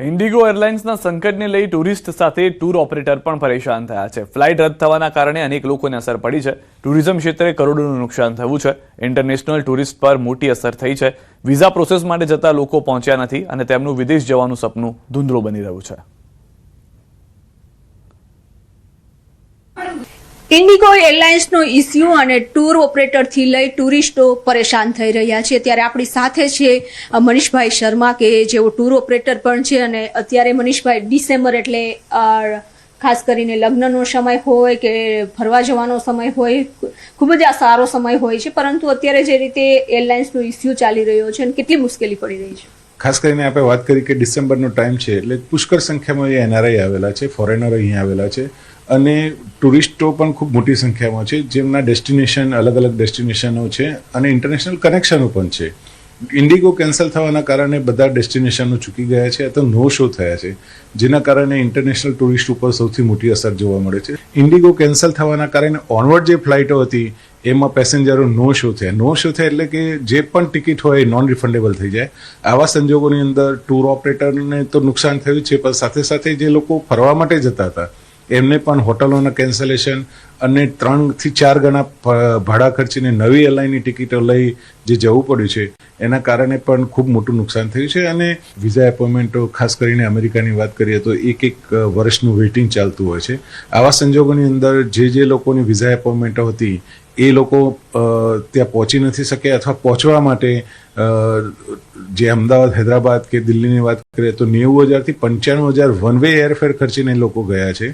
Indigo એરલાઇન્સના સંકટને લઈ tourist સાથે tour operator પણ પરેશાન થયા છે. ફ્લાઇટ રદ થવાના કારણે અનેક લોકોને અસર પડી છે. ટુરિઝમ ક્ષેત્રે કરોડોનું નુકસાન થયું છે. ઇન્ટરનેશનલ ટુરિસ્ટ પર મોટી અસર થઈ છે. વિઝા પ્રોસેસ માટે જતા લોકો પહોંચ્યા નથી અને તેમનું વિદેશ જવાનું સપનું ધૂંધળું બની રહ્યું છે. ઇન્ડિગો એરલાઇન્સનો ઇસ્યુ અને ટૂર ઓપરેટરથી લઈ ટુરિસ્ટો પરેશાન થઈ રહ્યા છે. ત્યારે આપણી સાથે છે મનીષભાઈ શર્મા, કે જેઓ ટૂર ઓપરેટર પણ છે અને અત્યારે મનીષભાઈ ડિસેમ્બર એટલે ખાસ કરીને લગ્નનો સમય હોય કે ફરવા જવાનો સમય હોય, ખૂબ જ આ સારો સમય હોય છે. પરંતુ અત્યારે જે રીતે એરલાઇન્સનો ઇસ્યુ ચાલી રહ્યો છે અને કેટલી મુશ્કેલી પડી રહી છે. ખાસ કરીને આપણે વાત કરી કે ડિસેમ્બરનો ટાઈમ છે એટલે પુષ્કળ સંખ્યામાં એનઆરઆઈ આવેલા છે, ફોરેનર અહીંયા આવેલા છે. અને ટુરિસ્ટો પણ ખૂબ મોટી સંખ્યામાં છે, જેમના ડેસ્ટિનેશન અલગ અલગ ડેસ્ટિનેશનો છે અને ઇન્ટરનેશનલ કનેક્શનો પણ છે. ઇન્ડિગો કેન્સલ થવાના કારણે બધા ડેસ્ટિનેશનો ચૂકી ગયા છે અથવા નો શો થયા છે, જેના કારણે ઇન્ટરનેશનલ ટુરિસ્ટ ઉપર સૌથી મોટી અસર જોવા મળે છે. ઇન્ડિગો કેન્સલ થવાના કારણે ઓનવર્ડ જે ફ્લાઇટો હતી, એમાં પેસેન્જરો નો શો થયા. નો શો થયા એટલે કે જે પણ ટિકિટ હોય એ નોન રિફંડેબલ થઈ જાય. આવા સંજોગોની અંદર ટૂર ઓપરેટરને તો નુકસાન થયું છે, પણ સાથે સાથે જે લોકો ફરવા માટે જતા હતા એમને પણ હોટલોના કેન્સલેશન અને ત્રણથી ચાર ગણા ભાડા ખર્ચીને નવી એરલાઇનની ટિકિટો લઈ જે જવું પડ્યું છે, એના કારણે પણ ખૂબ મોટું નુકસાન થયું છે. અને વિઝા એપોઇન્ટમેન્ટો ખાસ કરીને અમેરિકાની વાત કરીએ તો એક એક વર્ષનું વેઇટિંગ ચાલતું હોય છે. આવા સંજોગોની અંદર જે જે લોકોની વિઝા એપોઇન્ટમેન્ટો હતી, એ લોકો ત્યાં પહોંચી નથી શકે અથવા પહોંચવા માટે જે અમદાવાદ, હૈદરાબાદ કે દિલ્હીની વાત કરીએ તો નેવું હજારથી પંચાણું હજાર વન વે એરફેર ખર્ચીને લોકો ગયા છે.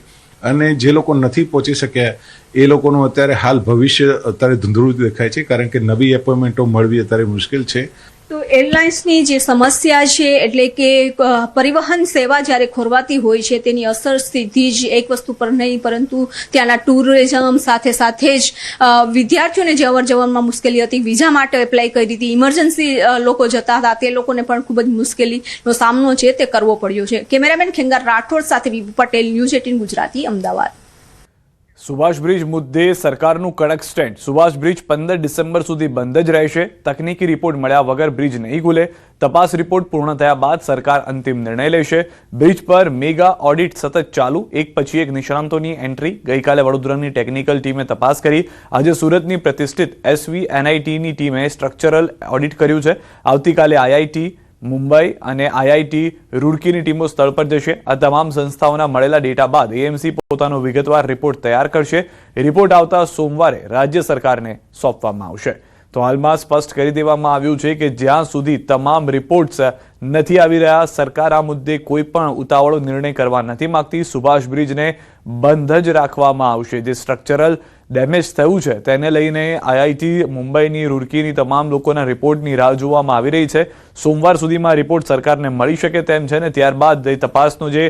અને જે લોકો નથી પહોંચી શક્યા, એ લોકોનું અત્યારે હાલ ભવિષ્ય અત્યારે ધૂંધળું દેખાય છે, કારણ કે નવી એપોઇન્ટમેન્ટો મળવી અત્યારે મુશ્કેલ છે. તો એરલાઇન્સની જે સમસ્યા છે, એટલે કે પરિવહન સેવા જ્યારે ખોરવાતી હોય છે, તેની અસર સીધી જ એક વસ્તુ પર નહીં, પરંતુ ત્યાંના ટુરિઝમ સાથે સાથે જ વિદ્યાર્થીઓને જે અવર જવરમાં મુશ્કેલી હતી, વિઝા માટે એપ્લાય કરી હતી, ઇમરજન્સી લોકો જતા હતા, તે લોકોને પણ ખૂબ જ મુશ્કેલીનો સામનો છે તે કરવો પડ્યો છે. કેમેરામેન ખેંગાર રાઠોડ સાથે Patel news eighteen Gujarati, Ahmedabad. Subhash bridge મુદ્દે સરકારનું કડક સ્ટેન્ડ. સુભાષ બ્રિજ પંદર ડિસેમ્બર સુધી બંધ જ રહેશે. તકનીકી રિપોર્ટ મળ્યા વગર બ્રિજ નહીં ખુલે. તપાસ રિપોર્ટ પૂર્ણ થયા બાદ સરકાર અંતિમ નિર્ણય લેશે. બ્રિજ પર મેગા ઓડિટ સતત ચાલુ. એક પછી એક નિષ્ણાંતોની એન્ટ્રી. ગઈકાલે વડોદરાની ટેકનિકલ ટીમે તપાસ કરી. આજે સુરતની પ્રતિષ્ઠિત એસવી એનઆઈટીની ટીમે સ્ટ્રક્ચરલ ઓડિટ કર્યું છે. આવતીકાલે આઈઆઈટી મુંબઈ અને આઈઆઈટી રૂડકીની ટીમો સ્થળ પર જશે. આ તમામ સંસ્થાઓના મળેલા ડેટા બાદ એએમસી પોતાનો વિગતવાર રિપોર્ટ તૈયાર કરશે. રિપોર્ટ આવતા સોમવારે રાજ્ય સરકારને સોંપવામાં આવશે. તો હાલમાં સ્પષ્ટ કરી દેવામાં આવ્યું છે કે જ્યાં સુધી તમામ રિપોર્ટ્સ નથી આવી રહ્યા. સરકાર આ મુદ્દે કોઈ પણ ઉતાવળો નિર્ણય કરવા નથી માંગતી. સુભાષ બ્રિજને બંધ જ રાખવામાં આવશે. જે સ્ટ્રક્ચરલ ડેમેજ થયું છે તેને લઈને આઈઆઈટી મુંબઈની રૂરકીની તમામ લોકોના રિપોર્ટની રાહ જોવામાં આવી રહી છે. સોમવાર સુધીમાં રિપોર્ટ સરકારને મળી શકે તેમ છે ને ત્યારબાદ એ તપાસનો જે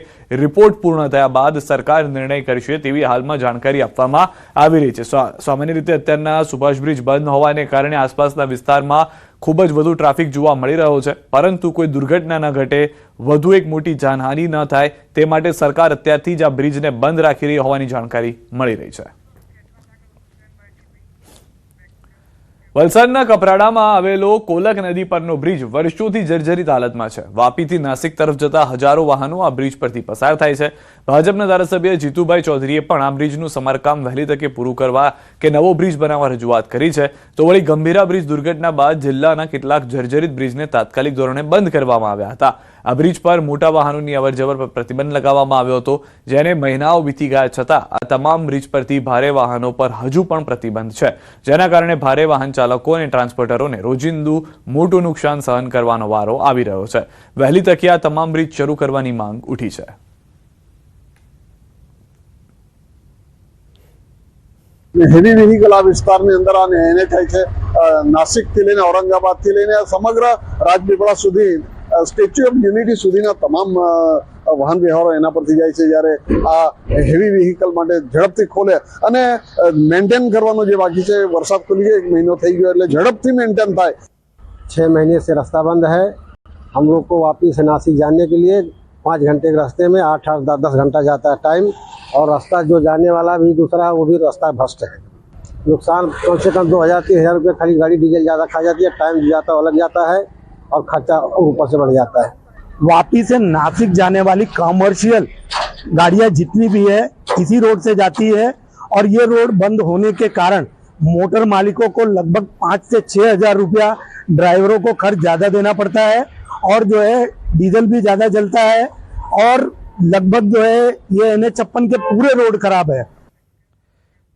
રિપોર્ટ પૂર્ણ થયા બાદ સરકાર નિર્ણય કરશે તેવી હાલમાં જાણકારી આપવામાં આવી રહી છે. સામાન્ય રીતે અત્યારના સુભાષ બ્રિજ બંધ હોવાને કારણે આસપાસના વિસ્તારમાં ખૂબ જ વધુ ટ્રાફિક જોવા મળી રહ્યો છે. પરંતુ કોઈ દુર્ઘટના ન ઘટે વધુ એક મોટી જાનહાનિ ન થાય તે માટે સરકાર અત્યારથી જ આ બ્રિજને બંધ રાખી રહી હોવાની જાણકારી મળી રહી છે. વલસાડના કપરાડામાં આવેલો કોલક નદી પરનો બ્રિજ વર્ષોથી જર્જરિત હાલતમાં છે. વાપીથી નાસિક તરફ જતા હજારો વાહનો આ બ્રિજ પરથી પસાર થાય છે. ભાજપના ધારાસભ્ય જીતુભાઈ ચૌધરીએ પણ આ બ્રિજનું સમારકામ વહેલી તકે પૂરું કરવા કે નવો બ્રિજ બનાવવા રજૂઆત કરી છે. તો વળી ગંભીરા બ્રિજ દુર્ઘટના બાદ જિલ્લાના કેટલાક જર્જરિત બ્રિજને તાત્કાલિક ધોરણે બંધ કરવામાં આવ્યા હતા. આ બ્રિજ પર મોટા વાહનોની અવરજવર પર પ્રતિબંધ લગાવવામાં આવ્યો હતો, જેને મહિનાઓ વીતી ગયા છતાં આ તમામ બ્રિજ પરથી ભારે વાહનો પર હજુ પણ પ્રતિબંધ છે. જેના કારણે ભારે વાહન ચાલકો અને ટ્રાન્સપોર્ટરોને રોજિંદું મોટું નુકસાન સહન કરવાનો વારો આવી રહ્યો છે. વહેલી તકે આ તમામ બ્રિજ શરૂ કરવાની માંગ ઉઠી છે. હેવી વ્હીકલ આ વિસ્તારની અંદર આને એને થાય છે નાસિકથી લઈને ઔરંગાબાદથી લઈને સમગ્ર રાજપીપળા સુધી સ્ટેચ્યુ ઓફ યુનિટી સુધીના તમામ અ, વાહન વ્યવહારો એના પરથી જાય છે જ્યારે આ હેવી વ્હીકલ માટે ઝડપથી ખોલે અને મેન્ટેન કરવાનું જે બાકી છે વરસાદ ખુલી ગયો એક મહિનો થઈ ગયો એટલે ઝડપથી મેન્ટેન થાય छः महीने से रास्ता बंद है हम लोग को वापस से नासिक जाने के लिए पाँच घंटे के रास्ते में आठ आठ दस दस घंटा जाता है टाइम और रास्ता जो जाने वाला भी दूसरा है वो भी रास्ता भ्रष्ट है नुकसान कम से कम दो हज़ार तीन हज़ार रुपये खाली गाड़ी डीजल ज़्यादा खा जाती है टाइम जाता अलग जाता है और खर्चा ऊपर से बढ़ जाता है। वापी से नासिक जाने वाली कमर्शियल गाड़ियाँ जितनी भी है, इसी रोड से जाती है और ये रोड बंद होने के कारण मोटर मालिकों को लगभग पाँच से छः हज़ार रुपया ड्राइवरों को खर्च ज़्यादा देना पड़ता है और जो है डीजल भी ज़्यादा जलता है और लगभग जो है ये एन छप्पन के पूरे रोड खराब है।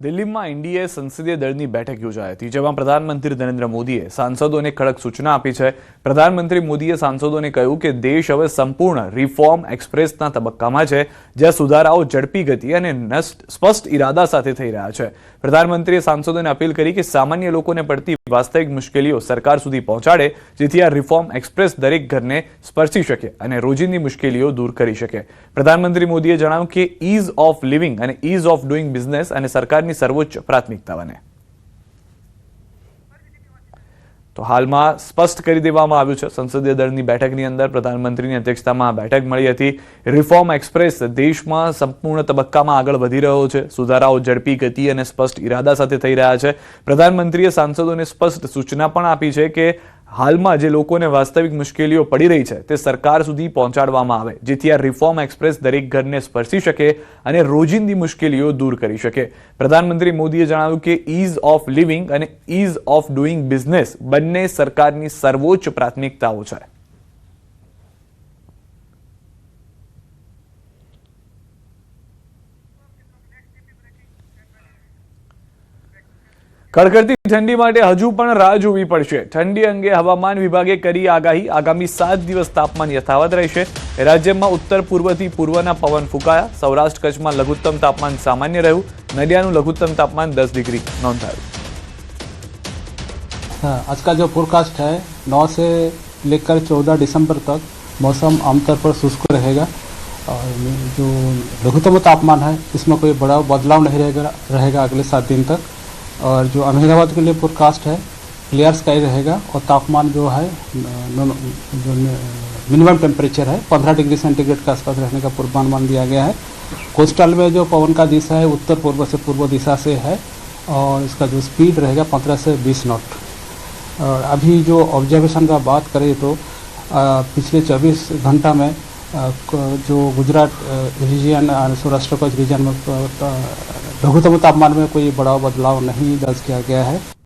દિલ્હીમાં એનડીએ સંસદીય દળની બેઠક યોજાઈ હતી, જેમાં પ્રધાનમંત્રી નરેન્દ્ર મોદીએ સાંસદોને કડક સૂચના આપી છે. પ્રધાનમંત્રી મોદીએ સાંસદોને કહ્યું કે દેશ હવે સંપૂર્ણ રિફોર્મ એક્સપ્રેસના તબક્કામાં છે, જ્યાં સુધારાઓ ઝડપી ગતિ અને સ્પષ્ટ ઇરાદા સાથે થઈ રહ્યા છે. પ્રધાનમંત્રીએ સાંસદોને અપીલ કરી કે સામાન્ય લોકોને પડતી વાસ્તવિક મુશ્કેલીઓ સરકાર સુધી પહોંચાડે, જેથી આ રિફોર્મ એક્સપ્રેસ દરેક ઘરને સ્પર્શી શકે અને રોજિંદી મુશ્કેલીઓ દૂર કરી શકે. પ્રધાનમંત્રી મોદીએ જણાવ્યું કે ઇઝ ઓફ લિવિંગ અને ઇઝ ઓફ ડુઇંગ બિઝનેસ અને સરકારની સર્વોચ્ચ પ્રાથમિકતા બને તો હાલમાં સ્પષ્ટ કરી દેવામાં આવ્યું છે. સંસદીય દળની બેઠકની અંદર પ્રધાનમંત્રીની અધ્યક્ષતામાં બેઠક મળી હતી. રિફોર્મ એક્સપ્રેસ દેશમાં સંપૂર્ણ તબક્કામાં આગળ વધી રહ્યો છે. સુધારાઓ ઝડપી ગતિ અને સ્પષ્ટ ઇરાદા સાથે થઈ રહ્યા છે. પ્રધાનમંત્રીએ સાંસદોને સ્પષ્ટ સૂચના પણ આપી છે કે હાલમાં જે લોકોને વાસ્તવિક મુશ્કેલીઓ પડી રહી છે, તે સરકાર સુધી પહોંચાડવામાં આવે, જેથી આ રિફોર્મ એક્સપ્રેસ દરેક ઘરને સ્પર્શી શકે અને રોજિંદી મુશ્કેલીઓ દૂર કરી શકે. પ્રધાનમંત્રી મોદીએ જણાવ્યું કે ઇઝ ઓફ લિવિંગ અને ઇઝ ઓફ ડુઇંગ બિઝનેસ બંને સરકારની સર્વોચ્ચ પ્રાથમિકતાઓ છે. કડકડતી ઠંડી માટે હજુ પણ રાહ જોવી પડશે ઠંડી અંગે હવામાન વિભાગે કરી આગાહી આગામી સાત દિવસ તાપમાન યથાવત રહેશે રાજ્યમાં ઉત્તર પૂર્વથી પૂર્વના પવન ફૂંકાયા સૌરાષ્ટ્ર કચ્છમાં લઘુત્તમ તાપમાન સામાન્ય રહ્યું નલિયાનું લઘુત્તમ તાપમાન દસ ડિગ્રી નોંધાયું हाँ, आज का जो फोरकास्ट है 9 से लेकर 14 दिसंबर तक मौसम आमतौर पर शुष्क रहेगा और जो लघुत्तम तापमान है इसमें कोई बड़ा बदलाव नहीं रहेगा रहेगा अगले सात दिन तक और जो अहमदाबाद के लिए फोरकास्ट है क्लियर स्काई रहेगा और तापमान जो है जो मिनिमम टेम्परेचर है 15 डिग्री सेंटीग्रेड के आसपास रहने का पूर्वानुमान दिया गया है। कोस्टल में जो पवन का दिशा है उत्तर पूर्व से पूर्व दिशा से है और इसका जो स्पीड रहेगा 15 से 20 नॉट और अभी जो ऑब्जर्वेशन का बात करें तो अ, पिछले 24 घंटा में क- जो गुजरात रीजन सौराष्ट्र कच्छ रीजन में अ, त- लघुत्तम तापमान में कोई बड़ा बदलाव नहीं दर्ज किया गया है